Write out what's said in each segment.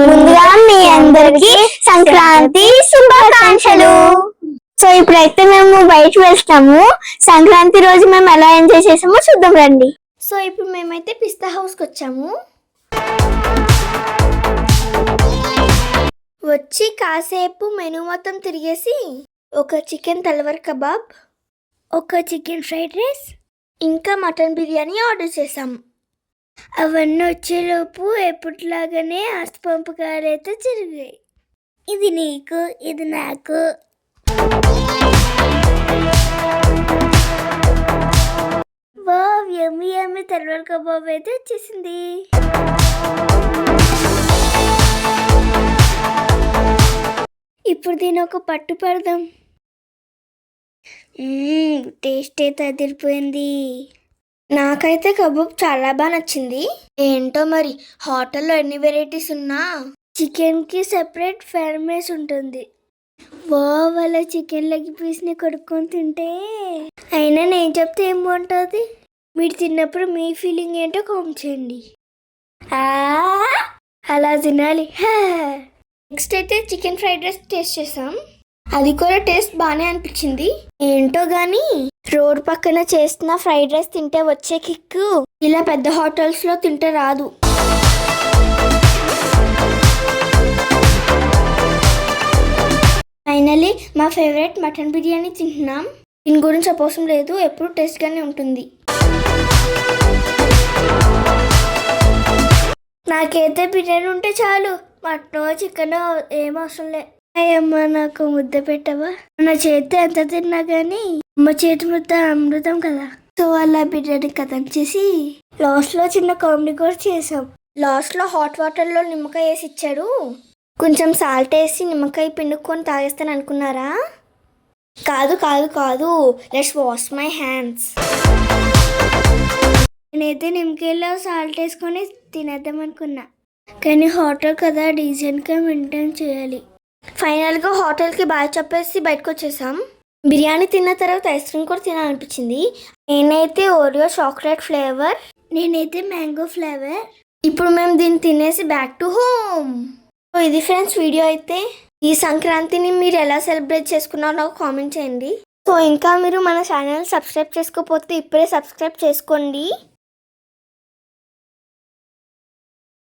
ముందుగా మీ అందరికి సంక్రాంతి శుభాకాంక్షలు. సో ఇప్పుడైతే మేము బయట వెళ్తాము. సంక్రాంతి రోజు మేము ఎలా ఎంజాయ్ చేసామో చూద్దాం రండి. సో ఇప్పుడు మేమైతే పిస్తా హౌస్కి వచ్చాము. వచ్చి కాసేపు మెనూ మొత్తం తిరిగేసి ఒక చికెన్ తలవర్ కబాబ్ ఒక చికెన్ ఫ్రైడ్ రైస్ ఇంకా మటన్ బిర్యానీ ఆర్డర్ చేసాము అవన్నీ వచ్చేలోపు ఎప్పటిలాగానే అస్తపంపకాలు అయితే జరిగాయి. ఇది నీకు ఇది నాకు. వావ్ యమ్మి యమ్మి తెల్లవారు కబాబ్ అయితే వచ్చేసింది. ఇప్పుడు దీని ఒక పట్టు పెడదాం. టేస్ట్ అయితే అదిరిపోయింది. నాకైతే కబాబ్ చాలా బాగా నచ్చింది. ఏంటో మరి హోటల్లో ఎన్ని వెరైటీస్ ఉన్నా? చికెన్కి సెపరేట్ ఫెర్మేస్ ఉంటుంది. వాళ్ళ చికెన్ లెగ్ పీస్ని కొడుక్కొని తింటే. అయినా నేను చెప్తే ఏం బాగుంటుంది మీరు తిన్నప్పుడు మీ ఫీలింగ్ ఏంటో కామెంట్ చేయండి. అలా తినాలి. నెక్స్ట్ అయితే చికెన్ ఫ్రైడ్ రైస్ టేస్ట్ చేసాం అది కూడా టేస్ట్ బాగానే అనిపించింది. ఏంటో గాని రోడ్ పక్కన చేస్తున్న ఫ్రైడ్ రైస్ తింటే వచ్చే కిక్ ఇలా పెద్ద హోటల్స్లో తింటే రాదు. ఫైనలీ మా ఫేవరెట్ మటన్ బిర్యానీ తింటున్నాం. దీని గురించి అపోసం లేదు ఎప్పుడు టేస్ట్గానే ఉంటుంది. నాకైతే బిర్యానీ ఉంటే చాలు మటనో చికెన్ ఏం అవసరం లే. అమ్మ నాకు ముద్ద పెట్టవా? నా చేతి ఎంత తిన్నా కానీ అమ్మ చేతి ముద్ద అమృతం కదా. సో అలా బిర్యానీ కథం చేసి లాస్ట్లో చిన్న కామెడీ కూడా చేసాం లాస్ట్లో హాట్ వాటర్లో నిమ్మకాయ వేసి ఇచ్చాడు. కొంచెం సాల్ట్ వేసి నిమ్మకాయ పిండుకొని తాగేస్తాను అనుకున్నారా? కాదు కాదు కాదు. లెట్స్ వాష్ మై హ్యాండ్స్ నేనైతే నిమ్మకాయలో సాల్ట్ వేసుకొని తినేద్దాం అనుకున్నా. కానీ హోటల్ కదా డీసెంట్గా మెయింటైన్ చేయాలి. ఫైనల్గా హోటల్కి బాగా చెప్పేసి బయటకు వచ్చేసాం బిర్యానీ తిన్న తర్వాత ఐస్ క్రీమ్ కూడా తినాలనిపించింది. నేనైతే ఓరియో చాక్లెట్ ఫ్లేవర్ నేనైతే మ్యాంగో ఫ్లేవర్. ఇప్పుడు మేము దీన్ని తినేసి బ్యాక్ టు హోమ్. సో ఇది ఫ్రెండ్స్ వీడియో అయితే. ఈ సంక్రాంతిని మీరు ఎలా సెలబ్రేట్ చేసుకున్నారో నాకు కామెంట్ చేయండి. సో ఇంకా మీరు మన ఛానల్ సబ్స్క్రైబ్ చేసుకోకపోతే ఇప్పుడే సబ్స్క్రైబ్ చేసుకోండి.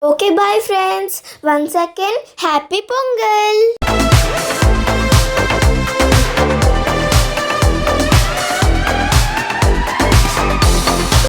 Okay, bye friends. Once again, happy Pongal!